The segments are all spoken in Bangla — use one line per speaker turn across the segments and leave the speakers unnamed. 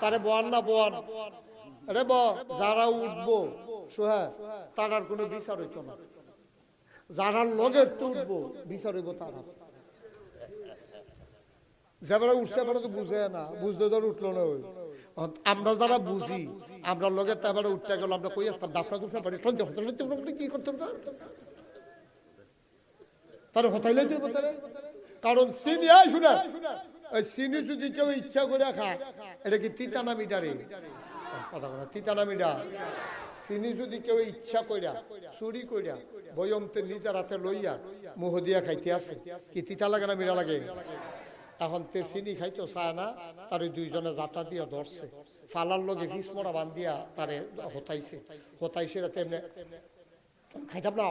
তারে না ব, যারা উঠবো সোহা কোনো বিচার হইতো না। যারা লগের তো উঠবো বিচার হইব তারা উঠছে এবারে তো বুঝে না বুঝতে ধর উঠল না ওই। আমরা যারা বুঝি, আমরা লগে তারপরে উঠতে গেল আমরা কই আসতাম? দাফনা দুফনা পারি? হতে কি করতাম তার হতাইলে কারণ আই শুনে ওই চিনি যদি কেউ ইচ্ছা করে খায় এটা কি তিতা না মিটারে? কথা কথা তিতা না মিটা চিনি যদি কেউ ইচ্ছা কইরা, চুরি কইরা, বয়মতে নিজের হাতে লইয়া মুহ দিয়া খাইতে আছে কি তিতা লাগে না মিরা লাগে? এখন তে চিনি খাইতো চায় না, তার দুইজনে যাতা দিয়া ধরছে। ফালার লগে ফিসমরা বান্ধিয়া তারে হতাইছে। হতাইছে তেমনি খাইতাম না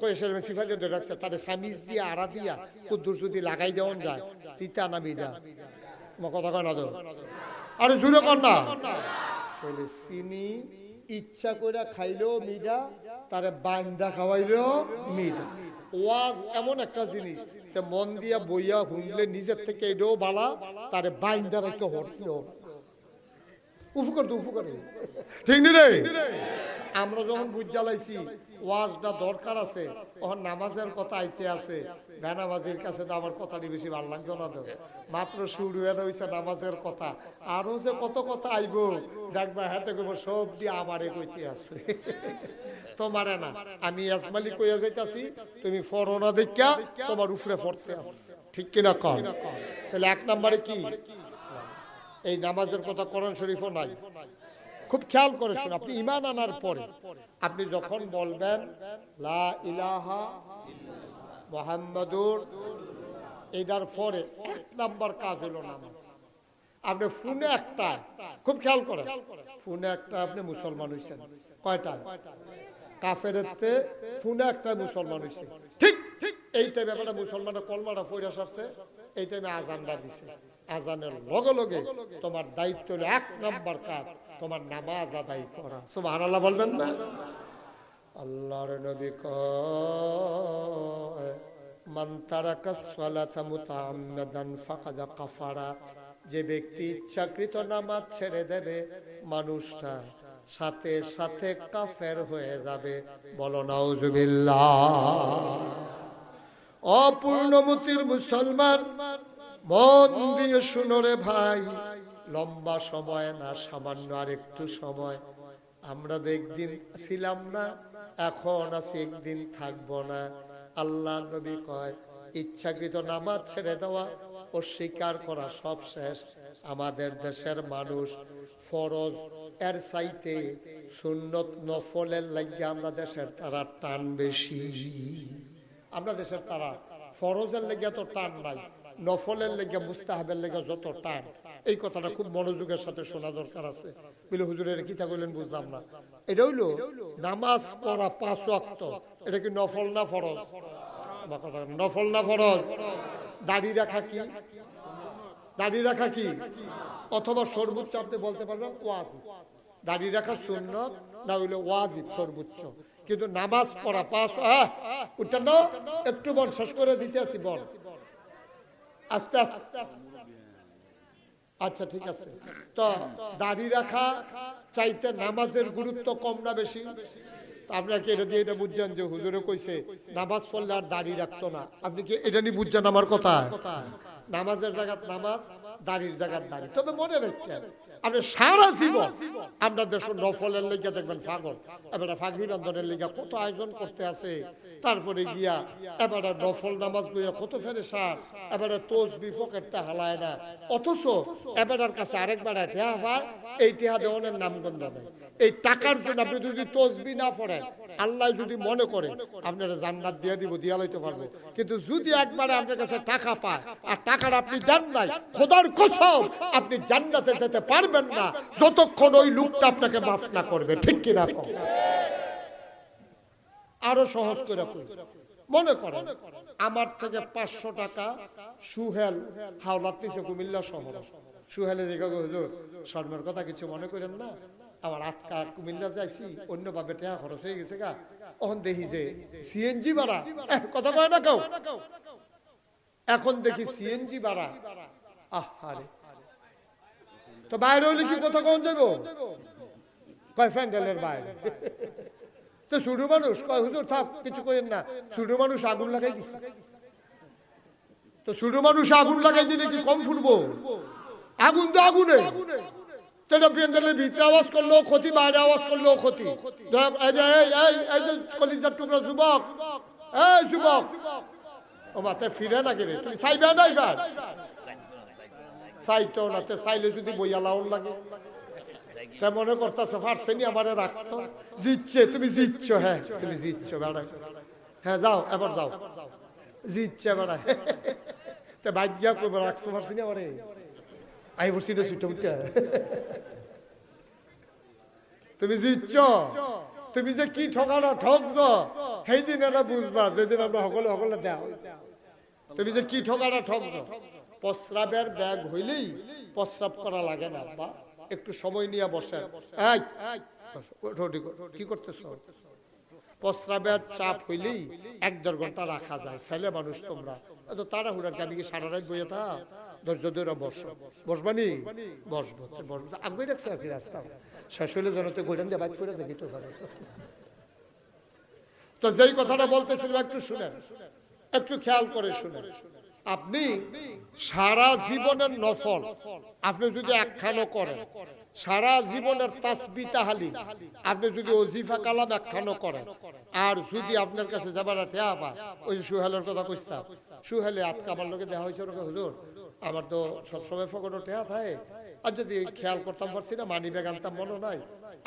কই এসে সিফা দিয়ে রাখছে সামিজ দিয়া আড়া দিয়া কুদ্দুর যদি লাগাই যায়, তিতা না কথা কয় না তো? আরে জুড়ে কর না। চিনি ইচ্ছা কইরা খাইলেও মিডা তারে বাইন্দা খাওয়াইলেও মিডা ওয়াজ এমন একটা জিনিস মন দিয়া বইয়া হুনলে নিজের থেকে এটাও বালা, তারে বাইন্দা রেখে হটলেও উপকার তো উপকার ঠিক নি রে? আমরা যখন বুঝ জ্বালাইছি, ওয়াজটা দরকার আছে, তখন নামাজের কথা আইতে আছে। বেনামাজির কাছে তো আমার কথাটি বেশি ভালো লাগতো না তো। মাত্র শুরু হয়ে হয়েছে নামাজের কথা। আরও যে কত কথা আইব, দেখবা হাতে করব সব দিয়ে আমারে কইতে আছে। তোমারে না, আমি আসমালি কইয়া যাইতাছি, তুমি ফরনা দেখা তোমার উপরে পড়তে আছে। ঠিক কিনা কম তাহলে এক নম্বরে কি? এই নামাজের কথা কোরআন শরীফও নাই। খুব খেয়াল করে শুন আপনি ইমান আনার পরে। আপনি যখন বলবেন লা ইলাহা মোহাম্মদুর এটার পরে এক নাম্বার কাজ হলো নামাজ। আপনি ফোনে একটা খুব খেয়াল করেন ফোনে একটা আপনি মুসলমান হয়েছেন কয়টা কাফেরেতে ফোনে একটা মুসলমান হয়েছে ঠিক ঠিক এই টাইমে মুসলমানের কলমাটা ফইরা আসছে এই টাইমে আজানটা দিছে আজানের লগে লগে তোমার দায়িত্ব হলো এক নাম্বার কাজ তোমার নামাজ আদায় করা। সুবহানাল্লাহ বলবেন না? আল্লাহর নবী কাফারা। যে ব্যক্তি ইচ্ছাকৃত নামাজ ছেড়ে দেবে, মানুষটা সাথে সাথে কাফের হয়ে যাবে। বলো, নাউজুবিল্লাহ। অপূর্ণমতির মুসলমান, মন দিয়ে শুনো রে ভাই। লম্বা সময় না, সামান্য আর একটু সময়। আমরা তো একদিন ছিলাম না, এখন আছি একদিন থাকব না। আল্লাহ নবী কয়, ইচ্ছাকৃত নামাজ ছেড়ে দেওয়া, অস্বীকার করা সব শেষ। আমাদের দেশের মানুষ ফরজ, এর চাইতে সুন্নত নফলের লাগে আমরা দেশের তারা টান বেশি। আমরা দেশের তারা ফরজের লেগে তো টান নাই। নফলের লেগে মুস্তাহাবের লেগে যত টান এই কথাটা খুব মনোযোগের সাথে শোনা দরকার আছে। বলে হুজুরের কি তা কইলেন বুঝলাম না। এটা হইল নামাজ পড়া পাঁচ ওয়াক্ত। এটা কি নফল না ফরজ? নফল না ফরজ? দাড়ি রাখা কি? দাড়ি রাখা কি? অথবা সর্বোচ্চ আপনি বলতে পারবেন ওয়াজিব। দাড়ি রাখা সুন্নত না হইলে ওয়াজিব সর্বোচ্চ। কিন্তু নামাজ পড়া পাঁচ আহ, উঠটা না একটু বল শেষ করে দিতে আসি বল। আস্তে আস্তে আচ্ছা ঠিক আছে। তো, দাড়ি রাখা, চাইতে নামাজের গুরুত্ব কম না বেশি। আপনাকে এটা দিয়ে এটা বুঝছেন যে হুজুরে কইছে, নামাজ পড়লে আর দাড়ি রাখতো না। আপনি কি এটা নিয়ে বুঝছেন আমার কথা? নামাজের জায়গাত নামাজ, দাড়ির জায়গাত দাড়ি। তবে মনে রাখছেন আপনি সারা জীবন আমরা দেশ নফলের লেগে দেখবেন পাগল এবারে ফাগরি বান্ধনের লেগে কত আয়োজন করতে আছে। তারপরে গিয়া এবারে নফল নামাজ বইয়া কত ফেরে সার এবারে তোজ বিপকেটটা হালায় না। অথচ এবারের কাছে আরেকবার ঠেহা পায় এই ঠেহা দেওয়ানের নামগন্ধ নেই। এই টাকার জন্য আপনি যদি তসবি না পড়েন, আল্লাহ যদি মনে করে আপনারা জান্নাত দিয়ে দিব, দিয়া লইতে পারব। কিন্তু যদি একবারে আপনার কাছে টাকা পায়, আর টাকার আপনি দেন নাই, খোদার কসম, আপনি জান্নাতে যেতে পারবেন না। যতক্ষণ ওই লোকটা আপনাকে মাফ না করবে, ঠিক কিনা? আরও সহজ করে মনে করেন, আমার থেকে পাঁচশো টাকা সুহেল হাওলাত কুমিল্লা শহর। সুহেলে দেখে শর্মের কথা কিছু মনে করেন না? আমার আটকা কুমিল্লা যাইছি অন্য ভাবে টাকা খরচ হয়ে গেছে গা। তখন দেখি যে সিএনজি ভাড়া কথা কয় না কেউ? এখন দেখি সিএনজি ভাড়া। আহারে তো বাইরে হলে কি কোথাও কোন যাব কয় প্যান্ডেলের বাইরে। তো ছোট মানুষ, কয়, হুজুর, থাক, কিছু করেন না। ছোট মানুষ আগুন লাগাই দিছে। তো ছোট মানুষ আগুন লাগাই দিলে কি কম ফুটবো? আগুন তো আগুনে। এটা প্যান্ডেলের ভিতরে আওয়াজ করল, ক্ষতি, বাইরে আওয়াজ করল, ক্ষতি। কলিজার টুকরা যুবক, এই যুবক। ও মাথায় ফিরে না কেরে তুমি চাইবে না এবার? চাইতেও না চাইলে যদি বইয়া লাউন লাগে। তা মনে করতেছে পারছেনি আমারে রাখতো। জিতছে, তুমি জিতছ। হ্যাঁ তুমি জিতছ বেড়াই হ্যাঁ যাও, এবার যাও। জিতছে বেড়াই তা বাইক গিয়া করব রাখতে পারছিনি আমারে? আই বসছি না ছুটে উঠে তুমি জিতছ। তুমি যে কি ঠকানো ঠকছ? সেই দিন এটা বুঝবা, যেদিন আমরা সকলে সকলে দেয়া তুমি যে কি ঠকানো ঠকছ? প্রস্রাবের ব্যাগ হইলেই প্রস্রাব করা লাগে না, বা একটু সময় নিয়ে বসে কি করতেছ? প্রস্রাবের চাপ হইলেই এক দেড় ঘণ্টা রাখা যায়। ছেলে মানুষ তোমরা, এত তারা হুড়ার আমি কি সারা রাত বইয়ে থা ধৈর্য ধরে বসো। বসবানি বসবো। বসবো আগে রাখছে আর কি রাস্তা? শেষ হইলে যেন তো গোলেন দিয়ে বাইক করে দেখি তো তো যেই কথাটা বলতেছিলাম, একটু শুনেন। একটু খেয়াল করে শুনেন। আপনি সারা জীবনের নফল, আপনি যদি একখানো করেন, সারা জীবনের তাসবি তাহালি আপনি যদি অজিফা কালাম একখানো করেন, আর যদি আপনার কাছে যাবার ঠেয়া পায় ওই যে সুহেলের কথা কইতাম সুহেলে আজকে আমার লোকে দেখা হয়েছে ওরকম, হুজুর, আমার তো সবসময় ফকটো ঠেয়া থাকে আর যদি খেয়াল করতাম পারছি না, মানি ব্যাগ আনতাম মনে নাই।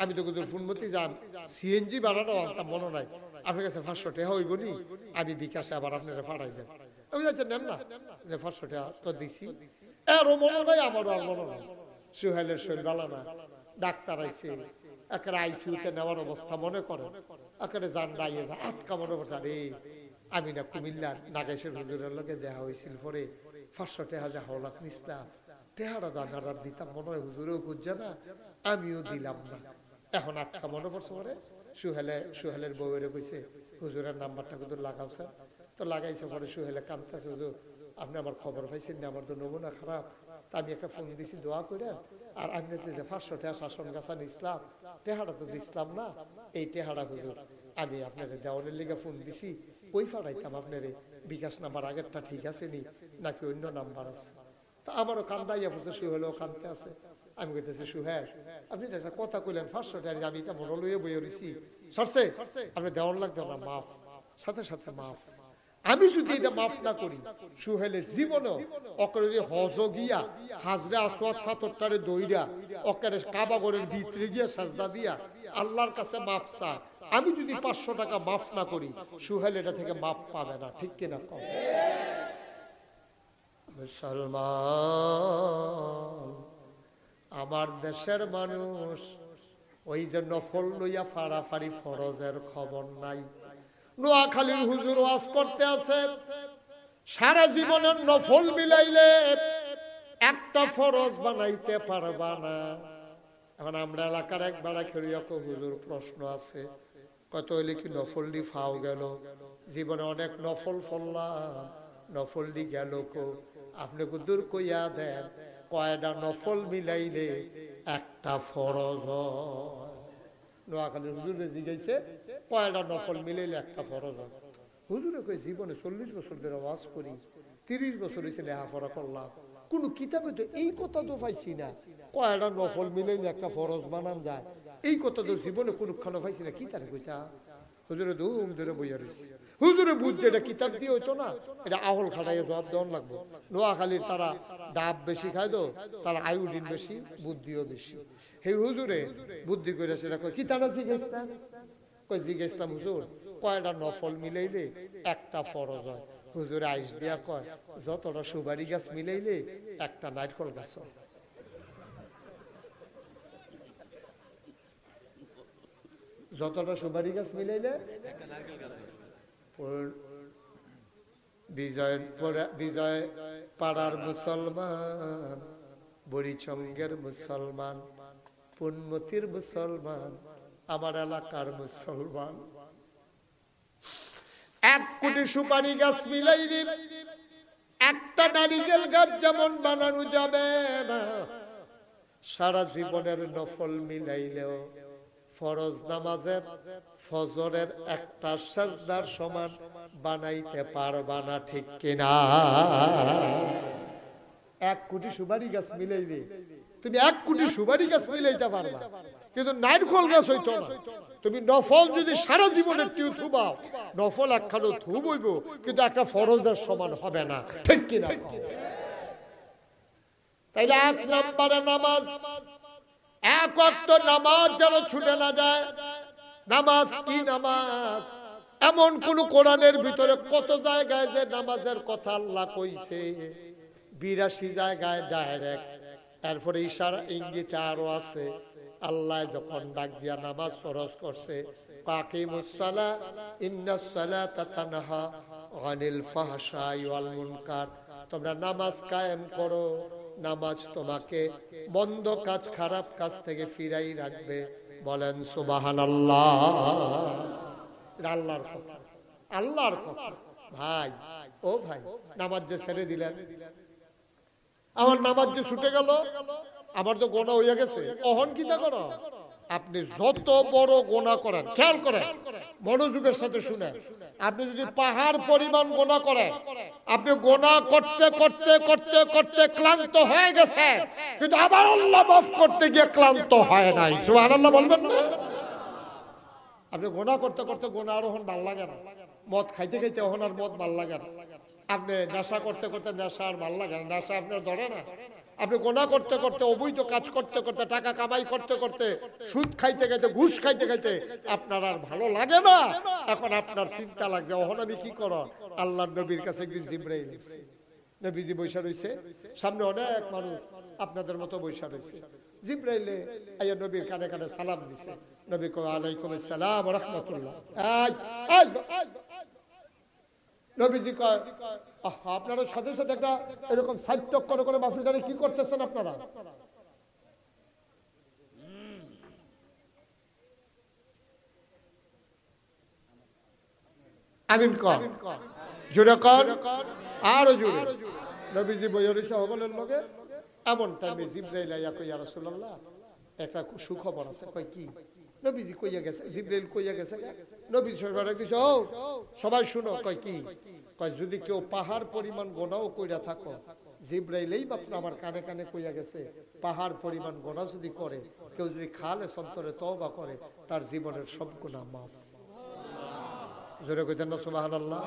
আমি তো কিন্তু ফুলমতি যান, সিএনজি বাড়ানো আনতাম মনে নাই। আপনার কাছে পাঁচশো টেহা হইব নি আমি বিকাশে আবার আপনারা পাঠাই দেন আমি যাচ্ছি নেন না। যে পাঁচশো টেহা তো দিছি। এরও মনে নাই আমারও আর মনে নাই। সুহেলের শরীর ভালো না। ডাক্তার আইছে একেবারে আইসিউতে নেওয়ার অবস্থা মনে করে। একেবারে যান আটকা মনে করছে আরে আমি না কুমিল্লার নাগেশের হুজুরের লোকে দেখা হয়েছিল পরে। পাঁচশো টেহা যা হলাক নিসলাম টেহারা দানার দিতাম মনে হয় হুজুরেও খুঁজছে না। আমিও দিলাম না। এখন আটকা মনে পড়ছে পরে সুহেলে সুহেলের বউয়েরে কইছে হুজুরের নাম্বারটা কিন্তু লাগাওছে তো লাগাইছে পরে সুহেলে কান্দতেছে হুজুর, আপনি আমার খবর পাইছেন না, আমার তো নমুনা খারাপ। তা আমি একটা ফোন দিছি, দোয়া করে আর আমি যে পাঁচশো টেহা শাসন গাছা নিসলাম টেহারা তো দিসলাম না। এই টেহারা হুজুর, আমি আপনার দেওয়ানের লিগে ফোন দিছি। কই ফাড়াইতাম আপনার? বিকাশ নাম্বার আগেরটা ঠিক আছে নি নাকি অন্য নাম্বার আছে? তা আমারও কান্দাইয়া পড়ছে সুহেলও কান্দতে আছে। আমি কইতেছি, সুহেল, আপনি একটা কথা কইলেন টাকা আমি তা মনে লইয়ে বইয়ে রইছি। সরছে আপনি দেওয়ান লাগতো না, মাফ। সাথে সাথে মাফ। আমি যদি এটা মাফ না করি, সুহেলে জীবনও অকরে যদি হজ গিয়া হাজরে আসওয়াত ফাতরটারে দইরা কাবাগরের ভিতরে গিয়া সাজদা দিয়া, আল্লাহর কাছে মাফ চা আমি যদি পাঁচশো টাকা মাফ না করি, সুহেল এটা থেকে মাফ পাবে না, ঠিক কিনা কম? মুসলমান, আমার দেশের মানুষ ওই যে নফল লইয়া ফাড়াফাড়ি ফরজের খবর নাই। নোয়াখালীর হুজুর ওয়াজ করতে আছে। সারা জীবনের নফল মিলাইলে একটা ফরজ বানাইতে পারবা না। এখন আমরা এলাকার এক বেড়া খেলিয়া হুজুর প্রশ্ন আছে। কত হইলে কি নফলডি ফাও গেল? জীবনে অনেক নফল ফললাম নফলডি গেল কো? আপনি দূর কইয়া দেন কয়টা নফল মিলাইলে একটা ফরজ হয়? নোয়াখালীর হুজুরে জিগাইছে কয়টা নফল মিলাইলে একটা ফরজ হুজুরে কই জীবনে চল্লিশ বছর ধরে ওয়াজ করি, তিরিশ বছর হয়েছে লেখাপড়া করলাম। কোন কিতাবে তো এই কথা তো পাইছি না। কয়টা নফল মিলাইলে একটা ফরজ বানান যায়? এই কথা তো জীবনে কোনখানে পাইছি না। কি তার কইতা? হুজুরে ধুম ধরে বইয়া রয়েছে হুজুরে বুঝছে এটা কিতাব দিয়ে হইতো না। এটা আহল খাটাইয়ে জবাব দেওয়ান লাগবে। নোয়াখালীর তারা ডাব বেশি খায় তো তারা আয়োডিন বেশি, বুদ্ধিও বেশি। সেই হুজুরে, বুদ্ধি করে সেটা কয়, কি তারা জিজ্ঞেসলাম কই জিজ্ঞেসলাম, হুজুর, কয়টা নফল মিলাইলে একটা ফরজ হয়? হুজুরে আইস দিয়া কয়, যতটা সুবারি গাছ মিলাইলে একটা নারকল গাছ যতটা সুপারি গাছ মিলাইলে পরে বিজয় পাড়ার মুসলমান বড়িচঙ্গের মুসলমান। পুনমতির মুসলমান, আমার এলাকার মুসলমান। এক কোটি সুপারি গাছ মিলাইলে একটা নারিকেল গাছ যেমন বানানো যাবে না, সারা জীবনের নফল মিলাইলেও ফরজ নামাজের ফজরের একটা সাজদার সমান বানাইতে পারবা না, ঠিক কিনা? এক কোটি সুপারি গাছ মিলাইলে তুমি এক কোটি সুপারি গাছ মিলাইতে পারবা। কিন্তু নারকল গাছ হইতো না। তুমি নফল যদি সারা জীবনে কেউ থুবাও, নফল একখানো থুব হইব, কিন্তু একটা ফরজের সমান হবে না। ঠিক কিনা? তাইলে এক নম্বরে নামাজ। এক অক্ত নামাজ যেন ছুটে না যায়। নামাজ কি নামাজ? এমন কোন কোরআনের ভিতরে কত জায়গায় যে নামাজের কথা আল্লাহ কইছে? বিরাশি জায়গায় ডাইরেক্ট এরপরে ইশারা ইঙ্গিতে আরও আছে, আল্লাহ যখন ডাক দিয়া নামাজ ফরজ করছে তোমরা নামাজ কায়েম করো, নামাজ তোমাকে মন্দ কাজ, খারাপ কাজ থেকে ফিরাই রাখবে। বলেন সুবাহান আল্লাহ আল্লাহর কথা আল্লাহর কথা। ভাই, ও ভাই, নামাজ যে ছেড়ে দিলেন আমার নামাজ যে ছুটে গেল, আমার তো গোনা হইয়া গেছে। অহন কি তা করো? আপনি যত বড় গোনা করেন, খেয়াল করেন, মনোযোগের সাথে শুনেন। আপনি যদি পাহাড় পরিমাণ গোনা করেন, আপনি গোনা করতে করতে করতে করতে ক্লান্ত হয়ে গেছে, কিন্তু আবার আল্লাহ মাফ করতে গিয়ে ক্লান্ত হয় নাই। সুবহানাল্লাহ বলবেন না? আপনি গোনা করতে করতে গোনা আরোহণ ভালো লাগে না। মদ খাইতে খাইতে ওহন আর মদ ভালো লাগে না। আপনি নেশা করতে করতে নেশা আর ভালো লাগে না। নেশা আপনার ধরে না। আপনি গোনা করতে করতে অবৈধ কাজ করতে করতে টাকা কামাই করতে করতে সুদ খাইতে খাইতে ঘুষ খাইতে খাইতে আপনার আর ভালো লাগে না। এখন আপনার চিন্তা লাগছে ওহন আমি কি করো? আল্লাহ নবীর কাছে জিব্রাইল। নবীজি বৈশা রয়েছে সামনে অনেক মানুষ আপনাদের মতো বৈশা রয়েছে জিব্রাইলে আইয়া নবীর কানে কানে সালাম দিছে। নবী কো আলাইকুম আসসালাম রাহমাতুল্লাহ। নবীজি কয় আপনারা সাথে সাথে একটা এরকম সাহিত্য করে করে গানে কি করতেছেন আপনারা? আমিন কর। নবীজি লগে এমন টাইমে জিব্রাইল রাসূলুল্লাহ, একটা সুখবর আছে। কই কি? নবীজি কইয়া গেছে জিব্রাইল কইয়া গেছে নবী সরকার দিছে ও সবাই শুনো কই কি? কয়, যদি কেউ পাহাড় পরিমাণ গোনাও কইরা থাকো জিব্রাইলেই মাত্র আমার কানে কানে কইয়া গেছে, পাহাড় পরিমাণ গোনা যদি করে, কেউ যদি খালে সন্তরে তওবা করে, তার জীবনের সব গুনাহ মাফ। জোরে কইতেন না, সুবহানাল্লাহ?